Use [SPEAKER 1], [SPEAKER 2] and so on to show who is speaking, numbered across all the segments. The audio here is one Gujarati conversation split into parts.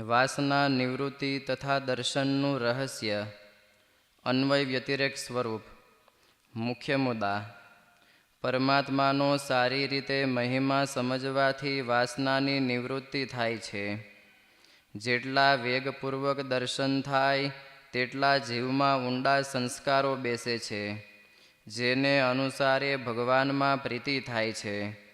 [SPEAKER 1] વાસના, નિવૃત્તિ તથા દર્શનનું રહસ્ય, અન્વય વ્યતિરેક સ્વરૂપ, મુખ્ય મુદ્દા, પરમાત્માનો સારી રીતે મહિમા સમજવાથી વાસનાની નિવૃત્તિ થાય છે. જેટલા વેગપૂર્વક દર્શન થાય, તેટલા જીવમાં ઊંડા સંસ્કારો બેસે છે, જેને અનુસારે ભગવાનમાં પ્રીતિ થાય છે.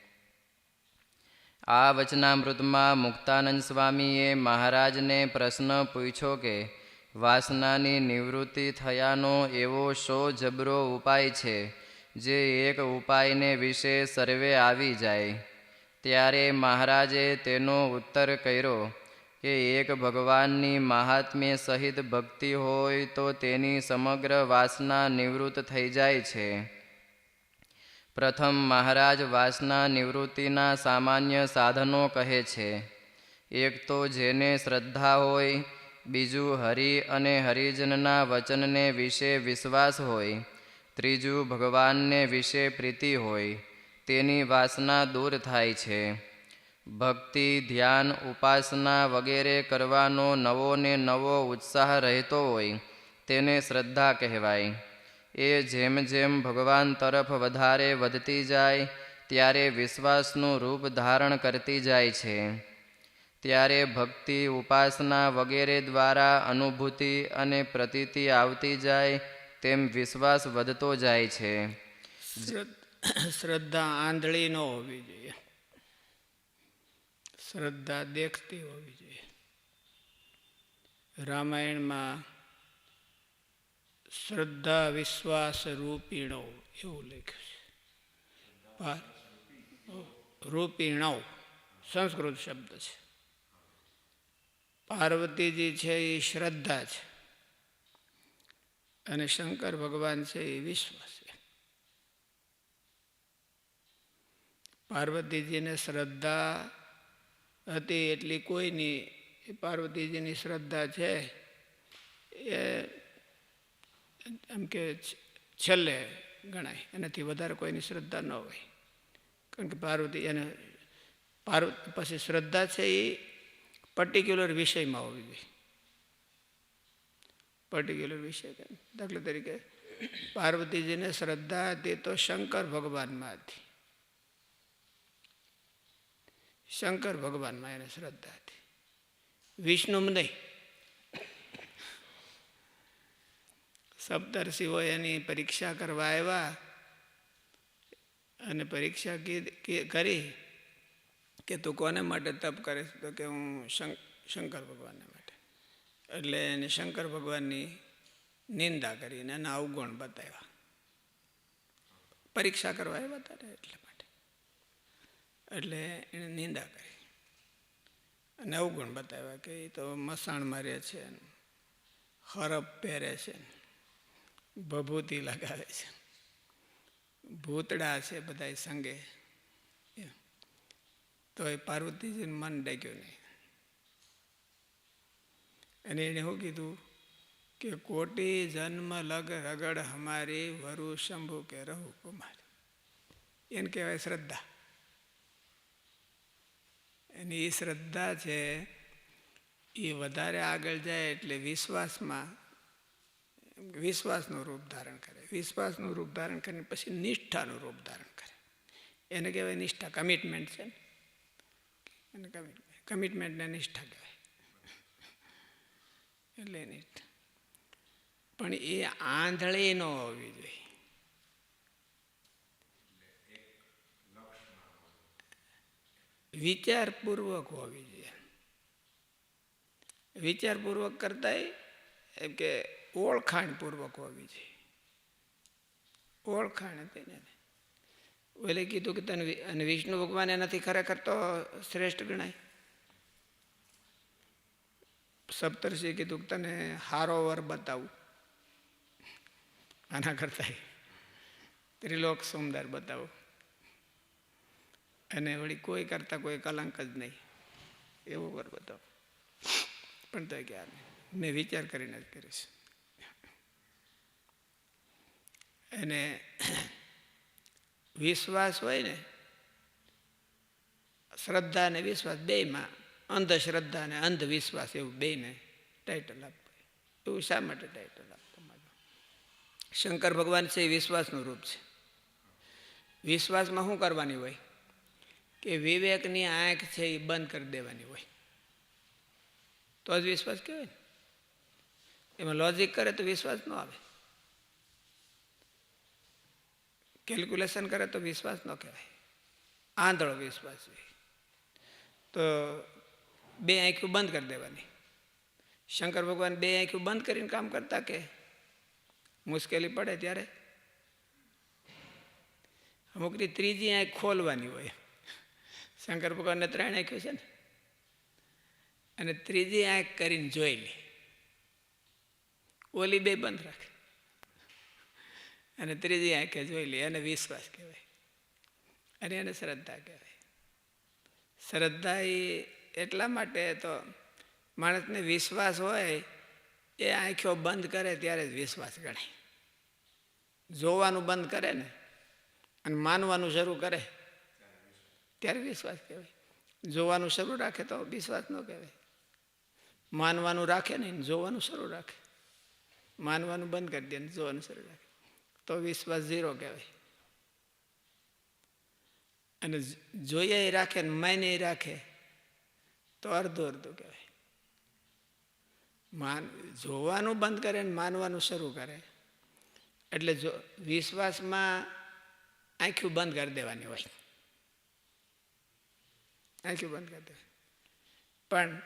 [SPEAKER 1] આ વચનામૃતમાં મુક્તાનંદ સ્વામીએ મહારાજને પ્રશ્ન પૂછ્યો કે, વાસનાની નિવૃત્તિ થયાનો એવો શો જબરો ઉપાય છે, જે એક ઉપાયને વિશે સર્વે આવી જાય? ત્યારે મહારાજે તેનો ઉત્તર કર્યો કે, એક ભગવાનની મહાત્મ્ય સહિત ભક્તિ હોય તો તેની સમગ્ર વાસના નિવૃત્ત થઈ જાય છે. પ્રથમ મહારાજ વાસના નિવૃત્તિના સામાન્ય સાધનો કહે છે. એક તો જેને શ્રદ્ધા હોય, બીજું હરિ અને હરિજનના વચનને વિશે વિશ્વાસ હોય, ત્રીજું ભગવાનને વિશે પ્રીતિ હોય, તેની વાસના દૂર થાય છે. ભક્તિ, ધ્યાન, ઉપાસના વગેરે કરવાનો નવો ને નવો ઉત્સાહ રહેતો હોય, તેને શ્રદ્ધા કહેવાય. એ જેમ જેમ ભગવાન તરફ વધારે વધતી જાય, ત્યારે વિશ્વાસનું રૂપ ધારણ કરતી જાય છે. ત્યારે ભક્તિ ઉપાસના વગેરે દ્વારા અનુભૂતિ અને પ્રતીતિ આવતી જાય, તેમ વિશ્વાસ વધતો જાય છે.
[SPEAKER 2] શ્રદ્ધા આંધળી ન હોવી જોઈએ. શ્રદ્ધા દેખતી હોવી જોઈએ. રામાયણમાં શ્રદ્ધા વિશ્વાસ રૂપીણો, એવું લખ્યું છે. રૂપીણો, સંસ્કૃત શબ્દ છે. પાર્વતીજી છે એ શ્રદ્ધા છે. અને શંકર ભગવાન છે એ વિશ્વાસ છે. પાર્વતીજીને શ્રદ્ધા હતી એટલી કોઈની પાર્વતીજીની શ્રદ્ધા છે એ એમ કે છેલ્લે ગણાય. એનાથી વધારે કોઈની શ્રદ્ધા ન હોય. કારણ કે પાર્વતી એને પાર્વ પછી શ્રદ્ધા છે એ પર્ટિક્યુલર વિષયમાં હોવી જોઈએ. પર્ટિક્યુલર વિષય દાખલા તરીકે પાર્વતીજીને શ્રદ્ધા હતી તો શંકર ભગવાનમાં હતી. શંકર ભગવાનમાં એને શ્રદ્ધા હતી. વિષ્ણુમાં નહીં. સપ્તર્ષિઓ એની પરીક્ષા કરવા આવ્યા અને પરીક્ષા કરી કે તું કોને માટે તપ કરે તો કે હું શંકર ભગવાનને માટે. એટલે એને શંકર ભગવાનની નિંદા કરીને એના અવગુણ બતાવ્યા. પરીક્ષા કરવા આવ્યા તારે એટલા માટે. એટલે એને નિંદા કરી અને અવગુણ બતાવ્યા કે એ તો મસાણ મારે છે હરપ પહેરે છે ભભૂતિ લગાવે છે. ભૂતડા છે બધા સંગે. તો એ પાર્વતીજીને મન ડગ્યું નહીં. અને એણે શું કીધું? કે કોટી જન્મ લગ રગડ હમારી વરુ શંભુ કે રહુ કુમાર. એને કહેવાય શ્રદ્ધા. એની એ શ્રદ્ધા છે, એ વધારે આગળ જાય એટલે વિશ્વાસમાં વિશ્વાસનું રૂપ ધારણ કરે. વિશ્વાસનું રૂપ ધારણ કરીને પછી નિષ્ઠાનું રૂપ ધારણ કરે. એને કહેવાય નિષ્ઠા. કમિટમેન્ટ છે એને કમિટમેન્ટ કમિટમેન્ટને નિષ્ઠા કહેવાય. એટલે નિષ્ઠા. પણ એ આંધળી ન હોવી જોઈએ. વિચારપૂર્વક હોવી જોઈએ. વિચારપૂર્વક કરતા એમ કે ઓળખાણપૂર્વક હોવી જોઈએ. ઓળખાણ હતી ને. ઓલે કીધું કે તને અને વિષ્ણુ ભગવાન એનાથી ખરેખર તો શ્રેષ્ઠ ગણાય. સપ્તર્ષિએ કીધું કે તને હારો વર બતાવું. આના કરતા ત્રિલોક સુંદર બતાવો. અને વળી કોઈ કરતા કોઈ કલંક જ નહીં. એવો વર બતાવો. પણ તો ક્યાં મેં વિચાર કરીને જ કરીશ. અને વિશ્વાસ હોય ને, શ્રદ્ધા અને વિશ્વાસ બેમાં અંધશ્રદ્ધા અને અંધવિશ્વાસ એવું બેને ટાઇટલ આપવું એવું શા માટે ટાઇટલ આપવું શંકર ભગવાન છે એ વિશ્વાસનું રૂપ છે. વિશ્વાસમાં શું કરવાની હોય? કે વિવેકની આંખ છે એ બંધ કરી દેવાની હોય. તો જ વિશ્વાસ કહેવાય ને. એમાં લોજિક કરે તો વિશ્વાસ ન આવે. કેલ્ક્યુલેશન કરે તો વિશ્વાસ ન કહેવાય. આંધળો વિશ્વાસ તો બે આંખ્યું બંધ કરી દેવાની. શંકર ભગવાન બે આંખ્યું બંધ કરીને કામ કરતા કે મુશ્કેલી પડે ત્યારે? અમુકની ત્રીજી આંખ ખોલવાની હોય. શંકર ભગવાનને ત્રણ આંખ્યું છે ને. અને ત્રીજી આંખ કરીને જોઈ લે. ઓલી બે બંધ રાખે. અને ત્રીજી આંખે જોઈ લે, એને વિશ્વાસ કહેવાય. અને એને શ્રદ્ધા કહેવાય. શ્રદ્ધા એ એટલા માટે તો માણસને વિશ્વાસ હોય, એ આંખો બંધ કરે ત્યારે જ વિશ્વાસ ગણાય. જોવાનું બંધ કરે ને, અને માનવાનું શરૂ કરે, ત્યારે વિશ્વાસ કહેવાય. જોવાનું શરૂ રાખે તો વિશ્વાસ ન કહેવાય. માનવાનું રાખે નહીં જોવાનું શરૂ રાખે. માનવાનું બંધ કરી દે ને જોવાનું શરૂ રાખે. તો વિશ્વાસ ઝીરો કહેવાય. અને જોઈએ રાખે ને માને રાખે, તો અડધું અડધું કહેવાય. માન, જોવાનું બંધ કરે ને માનવાનું શરૂ કરે. એટલે જો વિશ્વાસમાં આંખ્યું બંધ કરી દેવાની હોય. આંખું બંધ કરી દેવાની. પણ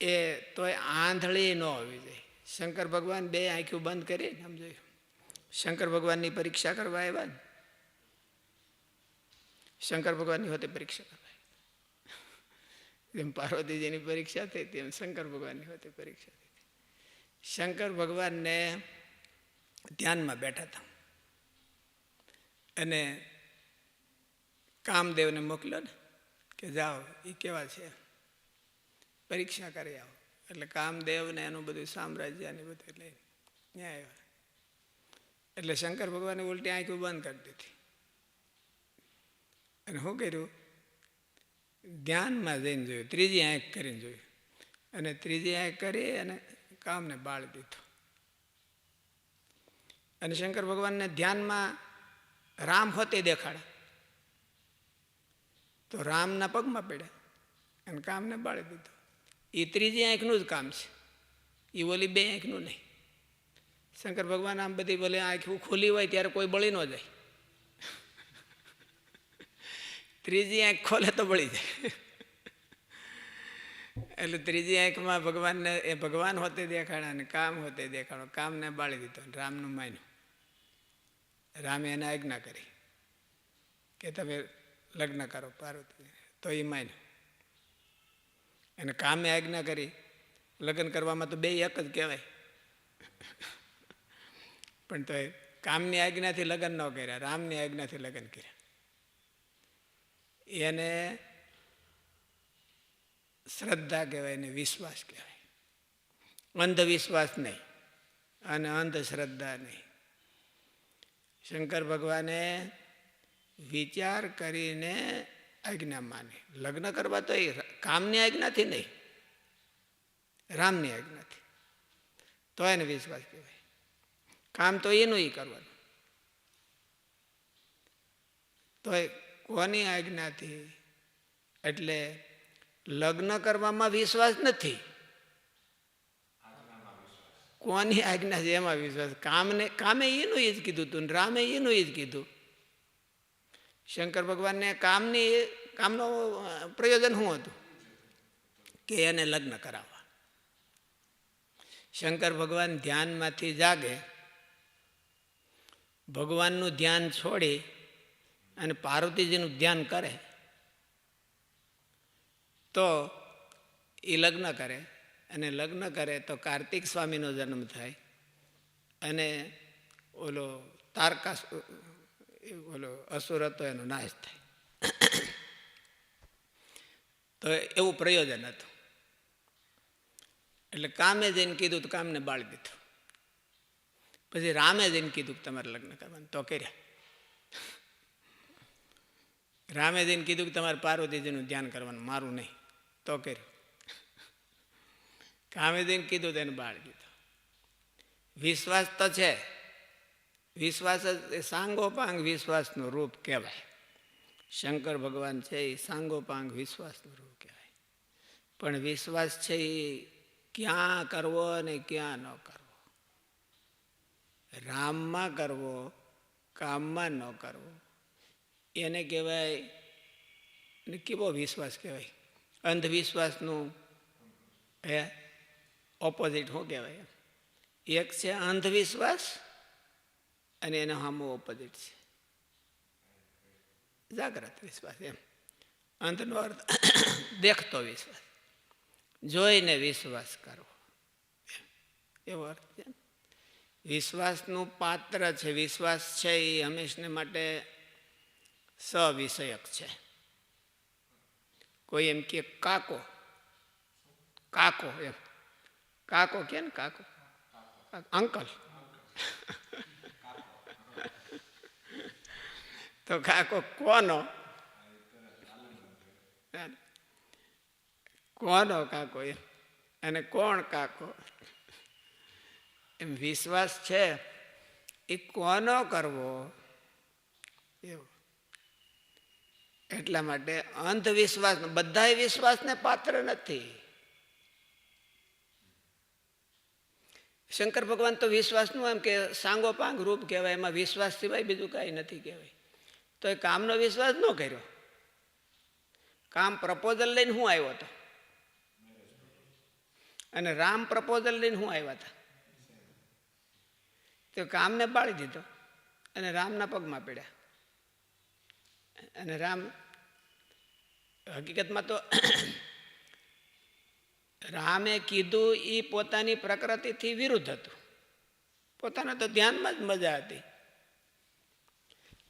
[SPEAKER 2] એ તોય આંધળી ન હોવી જોઈએ. શંકર ભગવાન બે આંખ્યું બંધ કરી સમજાયું શંકર ભગવાનની પરીક્ષા કરવા આવ્યા ને. શંકર ભગવાનની હોતે પરીક્ષા કરવા જેમ પાર્વતીજીની પરીક્ષા થઈ, તેમ શંકર ભગવાનની હોતે પરીક્ષા થઈ. શંકર ભગવાનને ધ્યાનમાં બેઠા હતા. અને કામદેવને મોકલ્યો ને, કે જાઓ એ કેવા છે? પરીક્ષા કરી આવો. એટલે કામદેવને એનું બધું સામ્રાજ્ય ને બધું લઈને ત્યાં આવ્યા. એટલે શંકર ભગવાને ઉલટી આંખો બંધ કરી દીધી. અને શું કર્યું? ધ્યાનમાં જઈને જોયું, ત્રીજી આંખ કરીને જોયું. અને ત્રીજી આંખ કરી અને કામને બાળી દીધું. અને શંકર ભગવાનને ધ્યાનમાં રામ હોતે દેખાડા તો રામના પગમાં પડ્યા અને કામને બાળી દીધું. એ ત્રીજી આંખનું જ કામ છે. એ ઓલી બે આંખનું નહીં. શંકર ભગવાન આમ બધી બોલે આંખું ખુલી હોય ત્યારે કોઈ બળી ન જાય. ત્રીજી આંખ ખોલે તો બળી જાય. એટલે ત્રીજી આંખમાં ભગવાનને એ ભગવાન હોતે દેખાડા અને કામ હોતે દેખાડો. કામને બાળી દીધો રામનું માન્યું. રામે એને આજ્ઞા કરી કે તમે લગ્ન કરો પાર્વતી તો એ માન્યું. અને કામે આજ્ઞા કરી. લગ્ન કરવામાં તો બે એક જ કહેવાય. પણ તો કામની આજ્ઞાથી લગ્ન ન કર્યા, રામની આજ્ઞાથી લગ્ન કર્યા. એને શ્રદ્ધા કહેવાય ને વિશ્વાસ કહેવાય. અંધવિશ્વાસ નહીં અને અંધશ્રદ્ધા નહીં. શંકર ભગવાને વિચાર કરીને આજ્ઞા માને. લગ્ન કરવા તો એ કામની આજ્ઞાથી નહીં, રામની આજ્ઞાથી. તો એને વિશ્વાસ કહેવાય. કામ તો એનું એ કરવાનું. તો કોની આજ્ઞાથી? એટલે લગ્ન કરવામાં વિશ્વાસ નથી. કોની આજ્ઞા છે? એમાં વિશ્વાસ. કામને, કામે એનું એ જ કીધું હતું રામે એનું એ જ કીધું. શંકર ભગવાનને કામની, કામનો પ્રયોજન શું હતું? કે એને લગ્ન કરાવવા. શંકર ભગવાન ધ્યાનમાંથી જાગે ભગવાનનું ધ્યાન છોડી અને પાર્વતીજીનું ધ્યાન કરે, તો એ લગ્ન કરે. અને લગ્ન કરે તો કાર્તિક સ્વામીનો જન્મ થાય અને ઓલો તારકા ઓલો અસુર હતો એનો નાશ થાય. તો એવું પ્રયોજન હતું. એટલે કામે જઈને કીધું તો કામને બાળી દીધું. પછી રામે જઈને કીધું તમારે લગ્ન કરવાનું. તો કર્યા. રામે જઈને કીધું કે તમારે પાર્વતીજીનું ધ્યાન કરવાનું. મારું નહીં. તો કર્યું. કામેદીને કીધું તેને બાળ કીધું. વિશ્વાસ તો છે. વિશ્વાસ જ એ સાંગોપાંગ વિશ્વાસનું રૂપ કહેવાય. શંકર ભગવાન છે એ સાંગોપાંગ વિશ્વાસનું રૂપ કહેવાય. પણ વિશ્વાસ છે એ ક્યાં કરવો અને ક્યાં ન કરવો. રામમાં કરવો, કામમાં ન કરવો. એને કહેવાય કેવો વિશ્વાસ કહેવાય? અંધવિશ્વાસનું, હે? ઓપોઝિટ શું કહેવાય? એક છે અંધવિશ્વાસ અને એનો સામો ઓપોઝિટ છે. જાગ્રત વિશ્વાસ એમ. અંધનો અર્થ, દેખતો વિશ્વાસ. જોઈને વિશ્વાસ કરવો. એવો અર્થ છે. વિશ્વાસનું પાત્ર છે, વિશ્વાસ છે એ હંમેશને માટે સવિષયક છે. કોઈ એમ કે કાકો કાકો એમ. કાકો કે ને કાકો? અંકલ. તો કાકો કોનો? કોનો કાકો એમ? અને કોણ કાકો? વિશ્વાસ છે, એ કોનો કરવો? એવું. એટલા માટે અંધવિશ્વાસ બધા વિશ્વાસને પાત્ર નથી. શંકર ભગવાન તો વિશ્વાસનું એમ કે સાંગો પાંગ રૂપ કહેવાય, એમાં વિશ્વાસ સિવાય બીજું કાંઈ નથી કહેવાય. તો એ કામનો વિશ્વાસ ન કર્યો. કામ પ્રપોઝલ લઈને હું આવ્યો હતો? અને રામ પ્રપોઝલ લઈને હું આવ્યા હતા? તો કામને બાળી દીધો અને રામના પગમાં પડ્યા. અને રામ હકીકતમાં તો રામે કીધું એ પોતાની પ્રકૃતિથી વિરુદ્ધ હતું. પોતાના તો ધ્યાનમાં જ મજા હતી.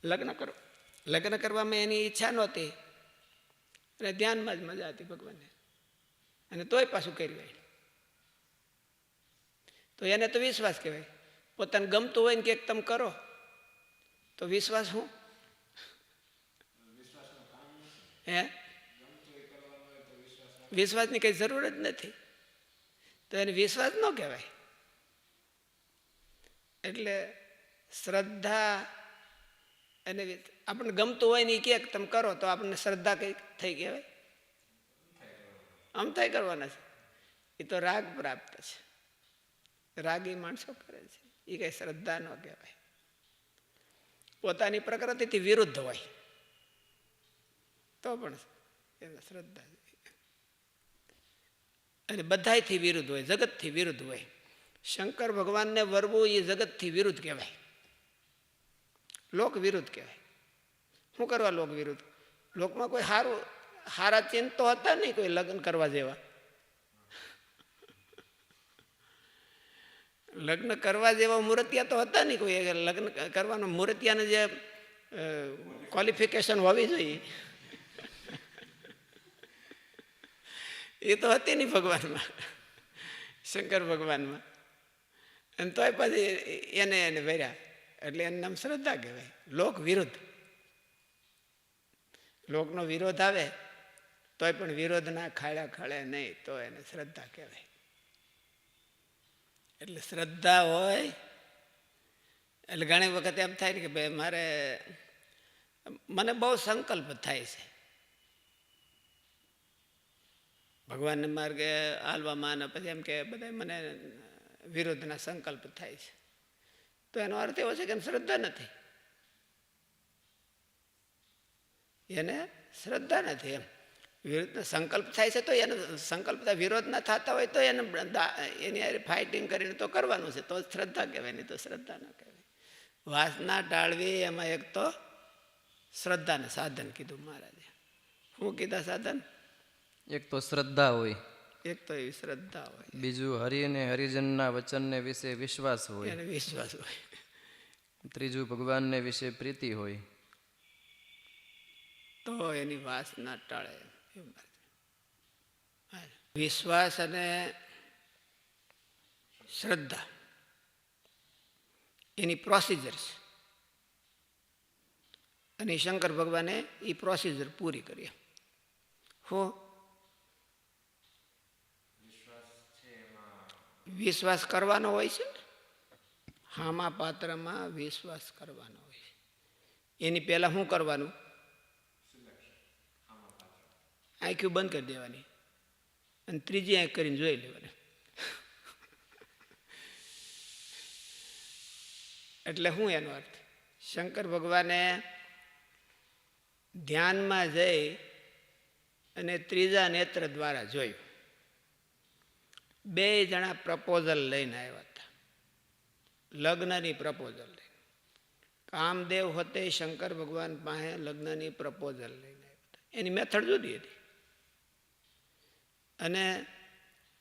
[SPEAKER 2] લગ્ન કરો, લગ્ન કરવામાં એની ઈચ્છા નહોતી. અને ધ્યાનમાં જ મજા હતી ભગવાનને. અને તોય પાછું કર્યું તો એને તો વિશ્વાસ કહેવાય. પોતાને ગમતું હોય ને કંઈક તમે કરો, તો વિશ્વાસ શું? હે? વિશ્વાસની કંઈ જરૂર જ નથી. તો એને વિશ્વાસ ન કહેવાય. એટલે શ્રદ્ધા અને આપણને ગમતું હોય ને એ કે તમે કરો, તો આપણને શ્રદ્ધા કંઈક થઈ કહેવાય? આમ થાય કરવાના છે. એ તો રાગ પ્રાપ્ત છે. રાગી માણસો કરે છે. એ કઈ શ્રદ્ધા ન કહેવાય પોતાની પ્રકૃતિથી વિરુદ્ધ હોય તો પણ એને શ્રદ્ધા અને બધાયથી વિરુદ્ધ હોય જગતથી વિરુદ્ધ હોય શંકર ભગવાનને વરવું એ જગતથી વિરુદ્ધ કહેવાય લોક વિરુદ્ધ કહેવાય શું કરવા લોક વિરુદ્ધ લોકમાં કોઈ સારું સારા ચિંતો હતા નહીં કોઈ લગ્ન કરવા જેવા લગ્ન કરવા જેવા મૂર્તિયા તો હતા નહીં કોઈ. લગ્ન કરવાનો મૂર્તિયાને જે ક્વોલિફિકેશન હોવી જોઈએ. એ તો હતી નહીં ભગવાનમાં. શંકર ભગવાનમાં. અને તોય પછી એને એને વર્યા. એટલે એનું નામ શ્રદ્ધા કહેવાય. લોક વિરુદ્ધ. લોકનો વિરોધ આવે, તોય પણ વિરોધના ખાડા ખાડે નહીં, તો એને શ્રદ્ધા કહેવાય. એટલે શ્રદ્ધા હોય. એટલે ઘણી વખત એમ થાય ને કે ભાઈ મારે મને બહુ સંકલ્પ થાય છે. ભગવાનને માર્ગે હાલવામાં અને પછી એમ કે બધા મને વિરોધના સંકલ્પ થાય છે. તો એનો અર્થ એવો છે કે શ્રદ્ધા નથી. એને શ્રદ્ધા નથી એમ. વિરુદ્ધ સંકલ્પ થાય છે તો એનો સંકલ્પ વિરોધ ના થતા હોય તો એને એની ફાઇટિંગ કરીને તો કરવાનું છે. તો શ્રદ્ધા કહેવાય નહીં તો શ્રદ્ધા ન કહેવાય. વાસના ટાળવી એમાં એક તો શ્રદ્ધાને સાધન કીધું મહારાજે. શું કીધા સાધન?
[SPEAKER 1] એક તો શ્રદ્ધા હોય.
[SPEAKER 2] એક તો એવી શ્રદ્ધા હોય.
[SPEAKER 1] બીજું હરિ અને હરિજનના વચનને વિશે વિશ્વાસ હોય.
[SPEAKER 2] એને વિશ્વાસ હોય.
[SPEAKER 1] ત્રીજું ભગવાનને વિશે પ્રીતિ હોય.
[SPEAKER 2] તો એની વાસના ટાળે. વિશ્વાસ અને શ્રદ્ધા, એની પ્રોસિજર્સ અને શંકર ભગવાને એ પ્રોસિજર પૂરી કરી. હો. વિશ્વાસ કરવાનો હોય છે હામાં પાત્રમાં વિશ્વાસ કરવાનો હોય છે. એની પહેલાં શું કરવાનું? આંખ્યું બંધ કરી દેવાની. અને ત્રીજી આંખ કરીને જોઈ લેવાની. એટલે શું એનો અર્થ? શંકર ભગવાને ધ્યાનમાં જઈ અને ત્રીજા નેત્ર દ્વારા જોયું. બે જણા પ્રપોઝલ લઈને આવ્યા હતા. લગ્નની પ્રપોઝલ લઈને. કામદેવ હોતે શંકર ભગવાન પાસે લગ્નની પ્રપોઝલ લઈને આવ્યા હતા. એની મેથડ જુદી હતી. અને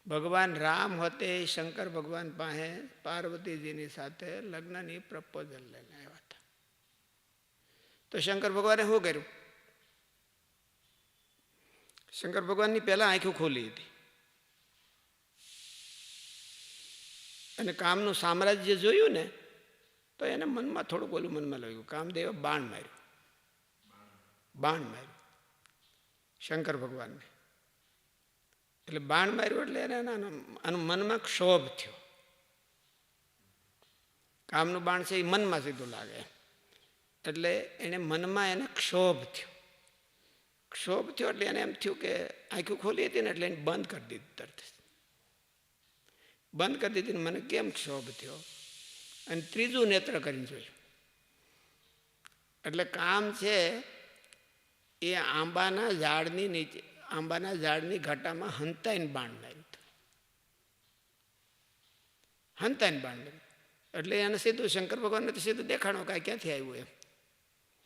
[SPEAKER 2] ભગવાન રામ હોતે શંકર ભગવાન પાસે પાર્વતીજીની સાથે લગ્નની પ્રપોઝલ લઈને આવ્યા હતા. તો શંકર ભગવાને શું કર્યું? શંકર ભગવાનની પહેલા આંખો ખોલી હતી. અને કામનું સામ્રાજ્ય જોયું ને, તો એને મનમાં થોડુંક ઓલું મનમાં લાગ્યું, કામદેવે બાણ માર્યું. બાણ માર્યું. શંકર ભગવાનને. એટલે બાણ માર્યું એટલે એને એના મનમાં ક્ષોભ થયો. કામનું બાણ છે એ મનમાં સીધું લાગે. એટલે એને મનમાં એને ક્ષોભ થયો. ક્ષોભ થયો એટલે એને એમ થયું કે આંખું ખોલી હતી ને એટલે એને બંધ કરી દીધી તરત બંધ કરી દીધી મને કેમ ક્ષોભ થયો? અને ત્રીજું નેત્ર કરીને જોયું. એટલે કામ છે એ આંબાના ઝાડની નીચે આંબાના ઝાડની ઘટામાં હંતાઈને બાણ લાવ્યું હતું. હંતાઈને બાણ લાવ્યું એટલે એને સીધું શંકર ભગવાનને તો સીધું દેખાણો કાંઈ ક્યાંથી આવ્યું એમ.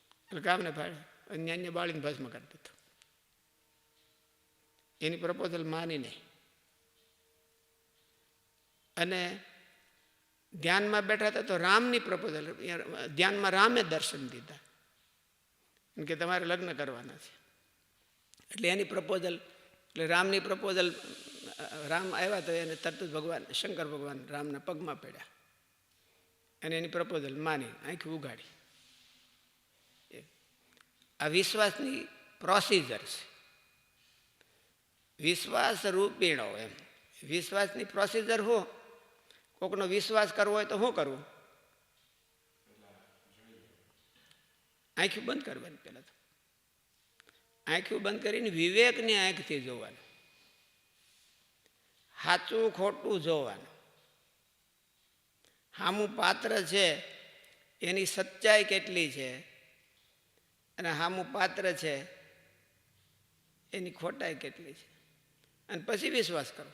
[SPEAKER 2] એટલે કામને ફાળે અન્ય અન્ય બાળીને ભસ્મ કરી દીધું. એની પ્રપોઝલ માની નહીં. અને ધ્યાનમાં બેઠા હતા તો રામની પ્રપોઝલ, ધ્યાનમાં રામે દર્શન દીધા. કે તમારે લગ્ન કરવાના છે. એટલે એની પ્રપોઝલ એટલે રામની પ્રપોઝલ રામ આવ્યા તો એને તરત જ ભગવાન, શંકર ભગવાન રામના પગમાં પડ્યા. અને એની પ્રપોઝલ માની, આંખી ઉગાડી આ વિશ્વાસની પ્રોસિજર છે. વિશ્વાસ રૂપીણો એમ. વિશ્વાસની પ્રોસિજર હો કોકનો વિશ્વાસ કરવો હોય તો શું કરવું? આંખ્યું બંધ કરવાની પહેલાં તો. આંખ્યું બંધ કરીને વિવેકની આંખથી જોવાનું. સાચું ખોટું જોવાનું. હામું પાત્ર છે, એની સચ્ચાઈ કેટલી છે? અને હામું પાત્ર છે, એની ખોટાઈ કેટલી છે? અને પછી વિશ્વાસ કરો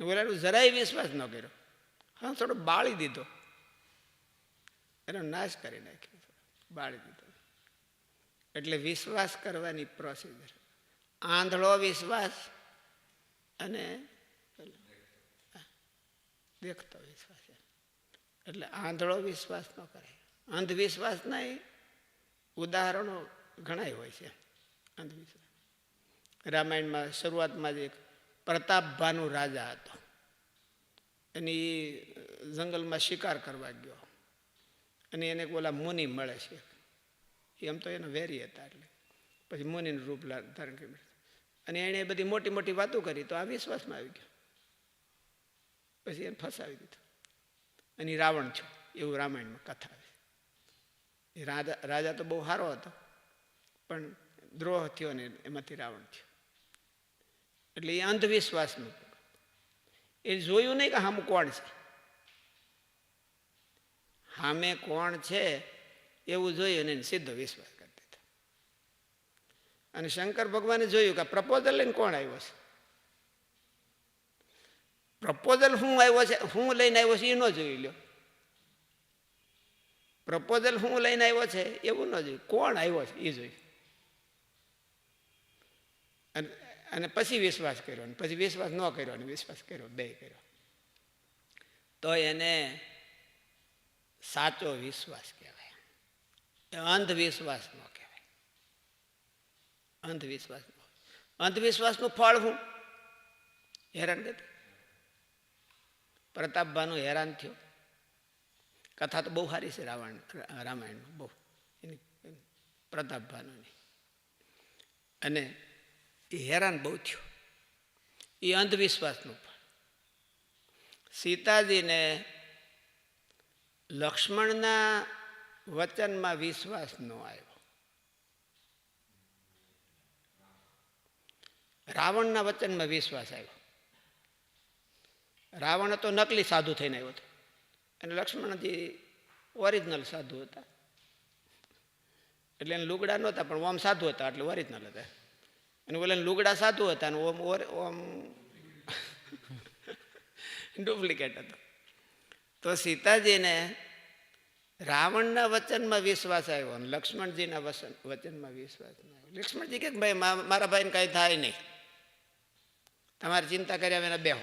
[SPEAKER 2] બોલાનું જરાય વિશ્વાસ ન કર્યો. હા, થોડો બાળી દીધો. એનો નાશ કરી નાખ્યો. બાળી દીધો. એટલે વિશ્વાસ કરવાની પ્રોસિજર આંધળો વિશ્વાસ અને દેખતો વિશ્વાસ એટલે આંધળો વિશ્વાસ ન કરે. અંધવિશ્વાસના ઉદાહરણો ઘણા હોય છે અંધવિશ્વાસ. રામાયણમાં શરૂઆતમાં જ એક પ્રતાપભાનુ રાજા હતો. એની જંગલમાં શિકાર કરવા ગયો. અને એને ઓલા મુનિ મળે છે. એમ તો એના વેરી હતા એટલે. પછી મુનિનું રૂપ ધારણ કર્યું. અને એણે બધી મોટી મોટી વાતો કરી તો આ વિશ્વાસમાં આવી ગયો. પછી એને ફસાવી દીધું. અને રાવણ થયો એવું રામાયણમાં કથા આવે. એ રાજા રાજા તો બહુ સારો હતો, પણ દ્રોહ થયો ને એમાંથી રાવણ થયો. એટલે એ અંધવિશ્વાસનું. એ જોયું નહીં કે હામું કોણ છે? હામે કોણ છે? એવું જોયું અને સીધો વિશ્વાસ કરી દીધો. અને શંકર ભગવાને જોયું કે પ્રપોઝલ લઈને કોણ આવ્યો છે? પ્રપોઝલ હું આવ્યો છે? હું લઈને આવ્યો છે? એ ન જોઈ લ્યો. પ્રપોઝલ હું લઈને આવ્યો છે? એવું ન જોયું. કોણ આવ્યો છે? એ જોયું. અને પછી વિશ્વાસ કર્યો અને પછી વિશ્વાસ ન કર્યો અને વિશ્વાસ કર્યો, બે કર્યો. તો એને સાચો વિશ્વાસ કહેવાય. અંધવિશ્વાસ ન કહેવાય. અંધવિશ્વાસ અંધવિશ્વાસનું ફળ હું હેરાન ગતિ પ્રતાપભાનું હેરાન થયો. કથા તો બહુ સારી છે રાવણ રામાયણમાં બહુ. એની પ્રતાપભાનુની અને એ હેરાન બહુ થયો. એ અંધવિશ્વાસનું ફળ. સીતાજીને લક્ષ્મણના વચનમાં વિશ્વાસ ન આવ્યો. રાવણના વચનમાં વિશ્વાસ આવ્યો. રાવણ તો નકલી સાધુ થઈને આવ્યો હતો. અને લક્ષ્મણજી ઓરિજિનલ સાધુ હતા. એટલે એને લુગડા નહોતા, પણ ઓમ સાધુ હતા, એટલે ઓરિજિનલ હતા. અને ઓલા લુગડા સાધુ હતા અને ઓમ ઓર- ઓમ ડુપ્લિકેટ હતો. તો સીતાજીને રાવણના વચનમાં વિશ્વાસ આવ્યો અને લક્ષ્મણજીના વચન વચનમાં વિશ્વાસ આવ્યો. લક્ષ્મણજી કે ભાઈ મારા ભાઈને કાંઈ થાય નહીં. તમારે ચિંતા કર્યા વિના બેહો.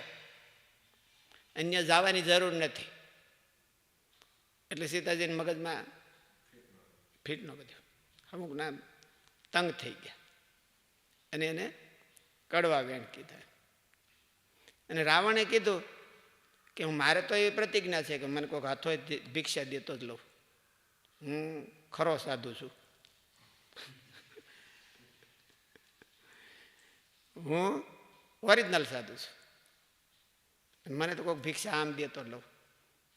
[SPEAKER 2] અન્ય જવાની જરૂર નથી. એટલે સીતાજીના મગજમાં ફીટ ન બધું અમુક નામ તંગ થઈ ગયા. અને એને કડવા વેણ કીધા. અને રાવણે કીધું કે હું મારે તો એ પ્રતિજ્ઞા છે કે મને કોઈક હાથો ભિક્ષા દેતો જ લઉં. હું ખરો સાધુ છું. હું ઓરિજિનલ સાધુ છું. મને તો કોઈક ભિક્ષા આમ દેતો લઉં.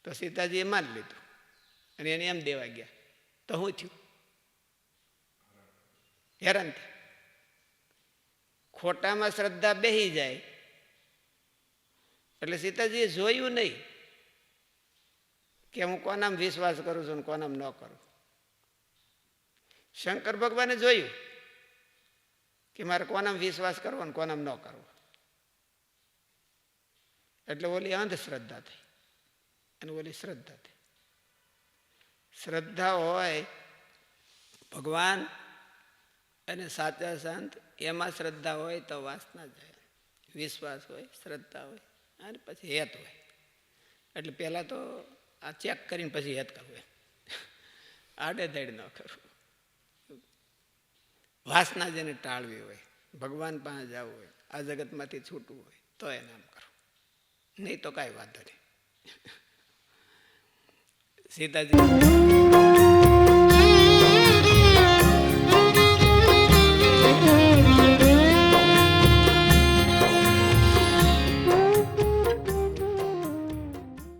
[SPEAKER 2] તો સીતાજીએ માન લીધું. અને એને એમ દેવા ગયા. તો શું થયું? હેરાન થયા. ખોટામાં શ્રદ્ધા બેહી જાય. એટલે સીતાજીએ જોયું નહીં કે હું કોનામ વિશ્વાસ કરું છું કોનામ ન કરું શંકર ભગવાને જોયું કે મારે કોનામ વિશ્વાસ કરવો ને કોનામ ન કરવો. એટલે ઓલી અંધશ્રદ્ધા થઈ અને ઓલી શ્રદ્ધા થઈ. શ્રદ્ધા હોય ભગવાન અને સાચા સંત, એમાં શ્રદ્ધા હોય તો વાસના જાય. વિશ્વાસ હોય, શ્રદ્ધા હોય. અને પછી હેત હોય. એટલે પહેલાં તો આ ચેક કરીને પછી હેત કરવું. આડે ધડ ન કરવું. વાસના જેને ટાળવી હોય, ભગવાન પાસે જવું હોય, આ જગતમાંથી છૂટવું હોય, તો એને આમ કરવું નહીં તો કાંઈ વાંધો નહીં. સીતાજી